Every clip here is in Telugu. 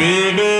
Dee.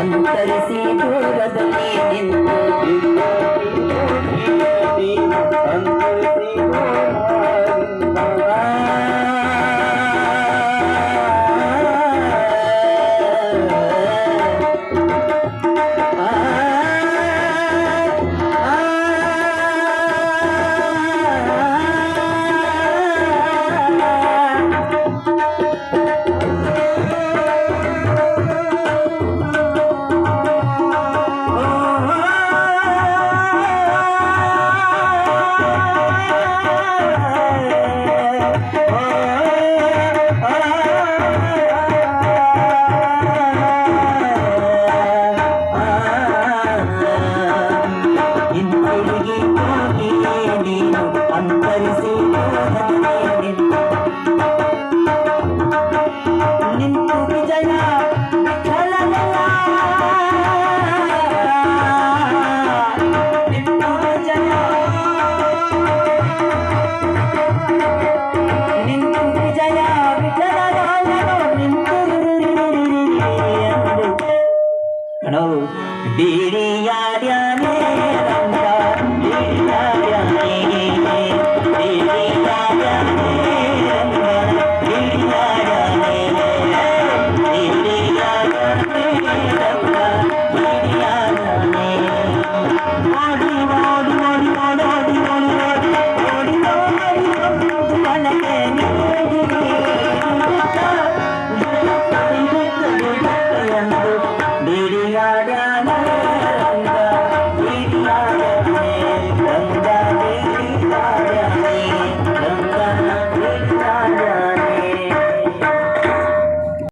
ಅಂತರಿಸಿ ದೂರದಲ್ಲಿ ನಿಂತು love,